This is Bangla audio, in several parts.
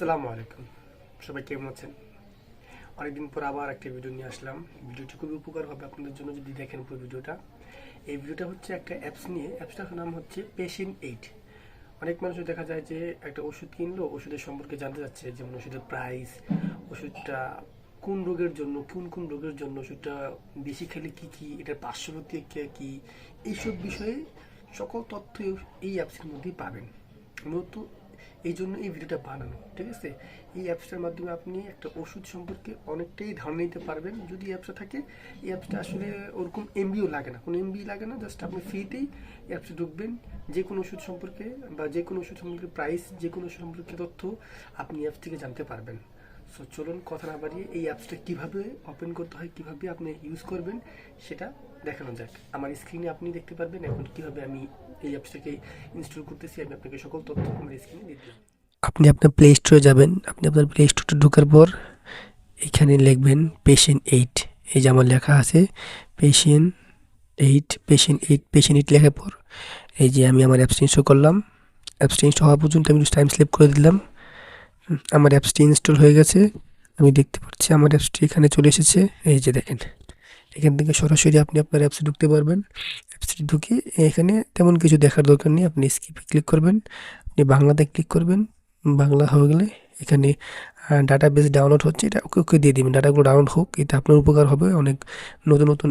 আসসালামু আলাইকুম। সবাই কেমন আছেন? অনেকদিন পর আবার একটা ভিডিও নিয়ে আসলাম। ভিডিওটি খুবই উপকার হবে আপনাদের জন্য যদি দেখেন পুরো ভিডিওটা। এই ভিডিওটা হচ্ছে একটা অ্যাপস নিয়ে। অ্যাপসটার নাম হচ্ছে পেশেন্ট এইট অনেক মানুষের দেখা যায় যে একটা ওষুধ কিনলো, ওষুধের সম্পর্কে জানতে চাচ্ছে, যেমন ওষুধের প্রাইস ওষুধটা কোন রোগের জন্য, কোন কোন রোগের জন্য, ওষুধটা বেশি খেলে কি কি, এটার পার্শ্ববর্তী কি? এইসব বিষয়ে সকল তথ্য এই অ্যাপসের মধ্যেই পাবেন। মূলত এই জন্য এই ভিডিওটা বানানো, ঠিক আছে? এই অ্যাপসটার মাধ্যমে আপনি একটা ওষুধ সম্পর্কে অনেকটাই ধারণা নিতে পারবেন। যদি অ্যাপসটা থাকে, এই অ্যাপসটা আসলে ওরকম এমবিও লাগে না। কোনো এমবি লাগে না জাস্ট আপনি ফ্রিতেই অ্যাপসে ঢুকবেন। যে কোনো ওষুধ সম্পর্কে বা যে কোনো ওষুধ সম্পর্কে প্রাইস যে কোনো ওষুধ সম্পর্কে তথ্য আপনি অ্যাপস থেকে জানতে পারবেন। সো চলুন কথা না বাড়িয়ে এই অ্যাপসটা কীভাবে ওপেন করতে হয়, কীভাবে আপনি ইউজ করবেন, সেটা দেখানো যাক। আমার স্ক্রিনে আপনি দেখতে পারবেন এখন কীভাবে আমি এই অ্যাপসটাকে ইনস্টল করতেছি, আমি আপনাকে সকল তথ্য আমার স্ক্রিনে দিলাম। আপনি আপনার প্লে স্টোরে যাবেন, আপনি আপনার প্লে স্টোরে ঢোকার পর এখানে লিখবেন পেশেন্ট এইট এই যে আমার লেখা আছে patient eight patient eight patient eight লেখার পর এই যে আমি আমার অ্যাপসটি ইনস্টল করলাম। অ্যাপসটি ইনস্টল হওয়া পর্যন্ত আমি টাইম স্লিপ করে দিলাম। আমার অ্যাপসটি ইনস্টল হয়ে গেছে। আমি দেখতে পাচ্ছি আমার অ্যাপসটি এখানে চলে এসেছে। এই যে দেখেন, এখান থেকে সরাসরি আপনি আপনার অ্যাপসে ঢুকতে পারবেন। অ্যাপসটি ঢুকে এখানে তেমন কিছু দেখার দরকার নেই। আপনি স্কিপে ক্লিক করবেন, আপনি বাংলাতে ক্লিক করবেন। বাংলা হয়ে গেলে এখানে ডাটা বেস ডাউনলোড হচ্ছে। এটা ওকে ওকে দিয়ে দেবেন। ডাটাগুলো ডাউনলোড হোক, এটা আপনার উপকার হবে। অনেক নতুন নতুন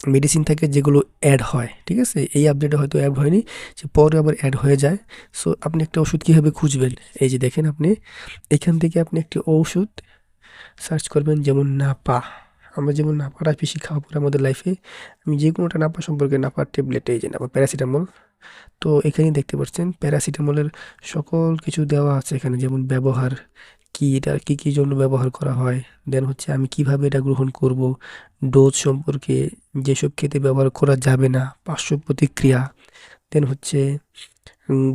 মেডিসিন থাকে যেগুলো অ্যাড হয়, ঠিক আছে? এই আপডেটে হয়তো অ্যাড হয়নি যে পরে আবার অ্যাড হয়ে যায়। সো আপনি একটা ওষুধ কীভাবে খুঁজবেন? এই যে দেখেন আপনি, এখান থেকে আপনি একটি ঔষধ সার্চ করবেন যেমন নাপা। আমরা যেমন নাপাটা বেশি খাওয়া পরে আমাদের লাইফে আমি যে কোনোটা নাপা সম্পর্কে নাপার ট্যাবলেট এই যে নাপা প্যারাসিটামল তো এখানেই দেখতে পাচ্ছেন প্যারাসিটামলের সকল কিছু দেওয়া আছে এখানে, যেমন ব্যবহার কি এটা কী কী জন্য ব্যবহার করা হয়? দেন হচ্ছে আমি কীভাবে এটা গ্রহণ করব? ডোজ সম্পর্কে যেসব খেতে ব্যবহার করা যাবে না, পার্শ্ব প্রতিক্রিয়া। দেন হচ্ছে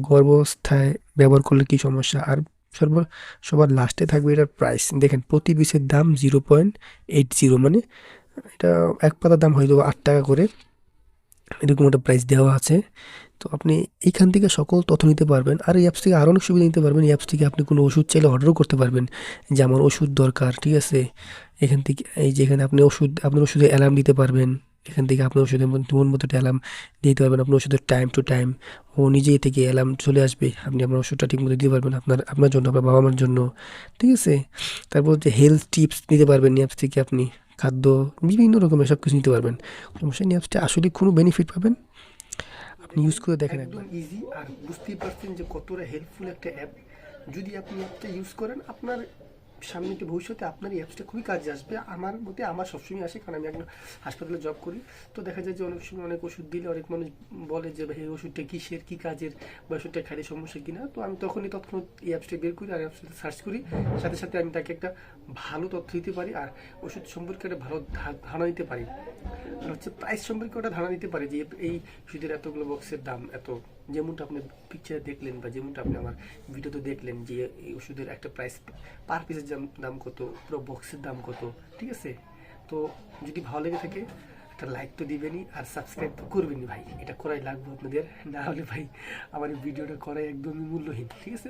গর্ভাবস্থায় ব্যবহার করলে কি সমস্যা? আর সর্ব, সবার লাস্টে থাকবে এটার প্রাইস দেখেন, প্রতি পিসের দাম জিরো পয়েন্ট এইট জিরো মানে এটা এক পাতার দাম হয়তো আট টাকা করে। এরকম একটা প্রাইস দেওয়া আছে। তো আপনি এইখান থেকে সকল তথ্য নিতে পারবেন। আর এই অ্যাপস থেকে আরও অনেক সুবিধা নিতে পারবেন। এই অ্যাপস থেকে আপনি কোনো ওষুধ চাইলে অর্ডারও করতে পারবেন। যে আমার ওষুধ দরকার, ঠিক আছে? এখান থেকে এই যে এখানে আপনি ওষুধ, আপনার ওষুধে অ্যালার্ম দিতে পারবেন। এখান থেকে আপনার ওষুধের মন মতো একটা অ্যালার্ম দিতে পারবেন। আপনার ওষুধের টাইম টু টাইম ও নিজেই থেকে অ্যালার্ম চলে আসবে। আপনি আপনার ওষুধটা ঠিক মতো দিতে পারবেন আপনার আপনার জন্য, আপনার বাবা মার জন্য। ঠিক আছে? তারপর হচ্ছে হেলথ টিপস নিতে পারবেন অ্যাপস থেকে আপনি। খাদ্য, বিভিন্ন রকমের সব কিছু নিতে পারবেন। সমস্যা নেই অ্যাপসটা আসলে কোনো বেনিফিট পাবেন। আপনি ইউজ করে দেখেন একদম। ইজি আর বুঝতেই পারছেন যে কতটা হেল্পফুল একটা অ্যাপ যদি আপনি অ্যাপটা ইউজ করেন, আপনার সামনে ভবিষ্যতে আপনার এই অ্যাপসটা খুবই কাজে আসবে। আমার মতে আমার সবসময় আসে, কারণ আমি এখন হাসপাতালে জব করি। তো দেখা যায় যে অনেক সময় অনেক ওষুধ দিলে অনেক মানুষ বলে যে, ভাই, এই ওষুধটা কিসের, কী কাজের, বা ওষুধটা খাইলে সমস্যা কিনা? তো আমি তখনই তৎক্ষণাৎ এই অ্যাপসটা বের করি আর অ্যাপসটা সার্চ করি। সাথে সাথে আমি তাকে একটা ভালো তথ্য দিতে পারি আর ওষুধ সম্পর্কে একটা ভালো ধারণা দিতে পারি। আর হচ্ছে প্রাইস সম্পর্কে ওটা ধারণা দিতে পারি যে, এই ওষুধের এতগুলো বক্সের দাম এত। যেমনটা আপনি পিকচারে দেখলেন বা যেমনটা আপনি আমার ভিডিওতে দেখলেন যে, এই ওষুধের একটা প্রাইস পার পিসের দাম কত? পুরো বক্সের দাম কত? ঠিক আছে? তো যদি ভালো লেগে থাকে, একটা লাইক তো দিবেনই আর সাবস্ক্রাইব তো করবেনই ভাই। এটা করাই লাগবে আপনাদের। না হলে ভাই, আমার এই ভিডিওটা করাই একদমই মূল্যহীন। ঠিক আছে?